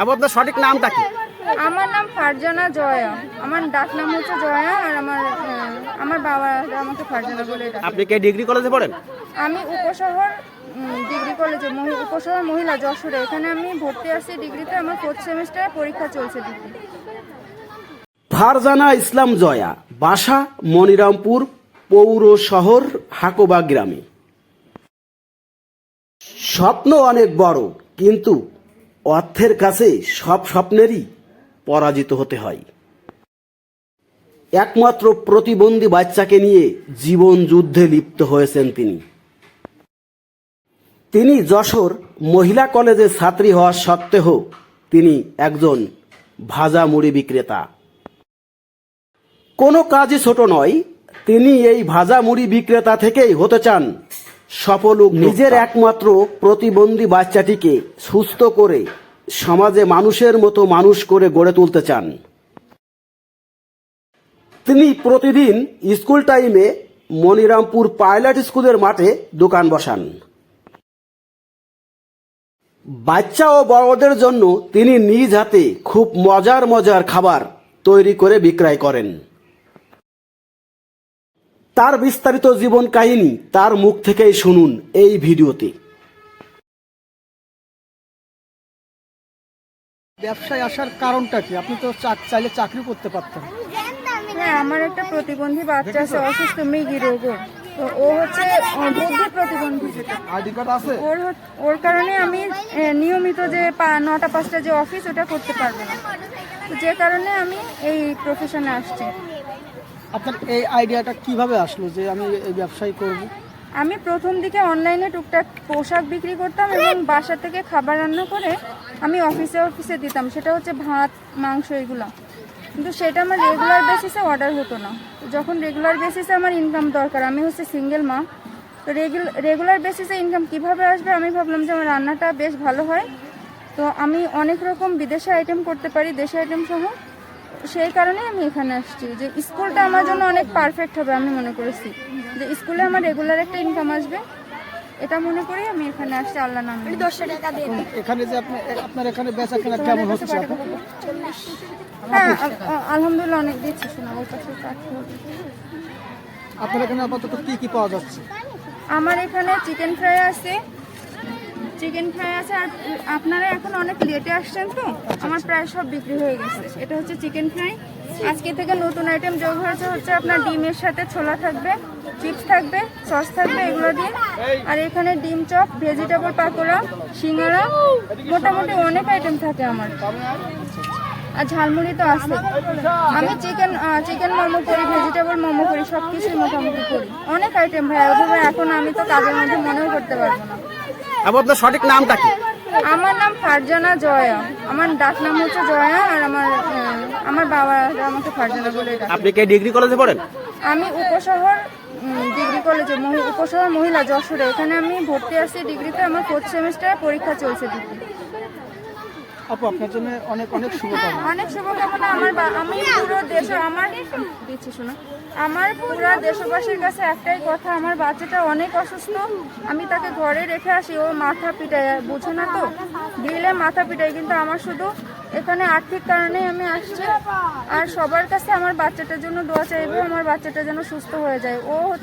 এবং আপনার সঠিক নামটা কি? আমার নাম ফারজানা জয়া। আমার ডাক নাম হচ্ছে জয়া আর আমার আমার বাবা আমাকে ফারজানা বলে ডাকে আপনি কে ডিগ্রি কলেজে পড়েন? আমি উপশহর ডিগ্রি কলেজে মহি- উপশহর মহিলা যশোরে। এখানে আমি ভর্তি আছি ডিগ্রিতে। আমার ফোর্থ সেমিস্টারে পরীক্ষা চলছে ডিগ্রি। ফারজানা ইসলাম জয়া বাসা মনিরামপুর পৌর শহর হাকোবা গ্রামে। স্বপ্ন অনেক বড় কিন্তু অর্থের কাছে সব স্বপ্নেরই পরাজিত হতে হয়। একমাত্র প্রতিবন্ধী বাচ্চাকে নিয়ে জীবন যুদ্ধে লিপ্ত হয়েছেন তিনি। তিনি যশোর মহিলা কলেজের ছাত্রী হওয়া সত্ত্বেও তিনি একজন ভাজা মুড়ি বিক্রেতা। কোনো কাজই ছোট নয়, তিনি এই ভাজা মুড়ি বিক্রেতা থেকেই হতে চান সফল নিজের একমাত্র প্রতিবন্ধী বাচ্চাটিকে সুস্থ করে সমাজে মানুষের মতো মানুষ করে গড়ে তুলতে চান। তিনি প্রতিদিন স্কুল টাইমে মনিরামপুর পাইলট স্কুলের মাঠে দোকান বসান। বাচ্চা ও বড়দের জন্য তিনি নিজ হাতে খুব মজার মজার খাবার তৈরি করে বিক্রয় করেন। তার বিস্তারিত জীবন কাহিনী তার মুখ থেকেই শুনুন এই ভিডিওতে। ব্যবসায় আসার কারণটা কি? আপনি তো চাইলে চাকরি করতে পারতেন। হ্যাঁ আমার একটা প্রতিবন্ধী বাচ্চা আছে অসুস্থ মেয়ে রোগ ওর। তো ও হচ্ছে বুদ্ধি প্রতিবন্ধী। আইডি কার্ড আছে? ওর ওর কারণে আমি নিয়মিত যে নটা পাঁচটা যে অফিস ওটা করতে পারব না। তো যে কারণে আমি এই প্রফেশনে আসছি। আপনার এই আইডিয়াটা কীভাবে আসলো যে আমি এই ব্যবসায় করব? আমি প্রথম দিকে অনলাইনে টুকটাক পোশাক বিক্রি করতাম এবং বাসা থেকে খাবার রান্না করে আমি অফিসে অফিসে দিতাম। সেটা হচ্ছে ভাত মাংস এগুলো। কিন্তু সেটা আমার রেগুলার বেসিসে অর্ডার হতো না। যখন রেগুলার বেসিসে আমার ইনকাম দরকার, আমি হচ্ছে সিঙ্গেল মা, তো রেগুলার বেসিসে ইনকাম কীভাবে আসবে আমি ভাবলাম যে আমার রান্নাটা বেশ ভালো হয়। তো আমি অনেক রকম বিদেশি আইটেম করতে পারি, দেশি আইটেম সহ সেই কারণে আমি এখানে আসছি যে স্কুলটা আমার জন্য অনেক পারফেক্ট হবে আমি মনে করেছি। যে স্কুলে আমার রেগুলার একটা ইনকাম আসবে। এটা মনে করি আমি এখানে আসছি আল্লাহ নাম। নিয়ে। এখন এখানে যে আপনি আপনার এখানে বেচা কেনা কেমন হচ্ছে হ্যাঁ আলহামদুলিল্লাহ অনেক দিচ্ছি শোনা ওর আপনার এখানে আপাতত কি কি পাওয়া যাচ্ছে? আমার এখানে চিকেন ফ্রাই আছে। চিকেন ফ্রাই আছে আর আপনারা এখন অনেক লেটে আসছেন তো আমার প্রায় সব বিক্রি হয়ে গেছে। এটা হচ্ছে চিকেন ফ্রাই আজকে থেকে নতুন আইটেম যোগ হয়েছে হচ্ছে আপনার ডিমের সাথে ছোলা থাকবে। চিপস থাকবে সস থাকবে এগুলো দিয়ে। আর এখানে ডিম চপ ভেজিটেবল পাকোড়া সিঙ্গারা মোটামুটি অনেক আইটেম থাকে আমার। আর ঝালমুড়ি তো আছে। আমি চিকেন চিকেন মোমো করি ভেজিটেবল মোমো করি সব কিছুই মোটামুটি করি। অনেক আইটেম ভাই ওভাবে এখন আমি তো কাজের মধ্যে মনেও করতে পারব না। আপনার সঠিক নামটা কি? আমার নাম ফারজানা জয়া। আমার ডাক নাম হচ্ছে জয়া আর আমার আমার বাবা আমাকে ফারজানা বলে ডাকে। আপনি কে ডিগ্রি কলেজে পড়েন? আমি উপশহর ডিগ্রি কলেজে উপশহর মহিলা যশোরে। এখানে আমি ভর্তি আছি ডিগ্রিতে আমার ফোর্থ সেমিস্টারে পরীক্ষা চলছে ডিগ্রি আপু আপনার জন্য অনেক অনেক শুভকামনা। অনেক শুভকামনা আমার আমি পুরো দেশ আমার দিচ্ছি শোনো। আমার পুরো দেশবাসীর কাছে একটাই কথা আমার বাচ্চাটা অনেক অসুস্থ আমি তাকে ঘরে রেখে আসি ও মাথা পিটায় বুঝো না তো? দিলে মাথা পিটায় কিন্তু আমার শুধু এখানে আর্থিক কারণে আমি আসছি। আর সবার কাছে আমার বাচ্চাটার জন্য দোয়া চাইব, আমার বাচ্চাটা যেন সুস্থ হয়ে যায়। ও হচ্ছে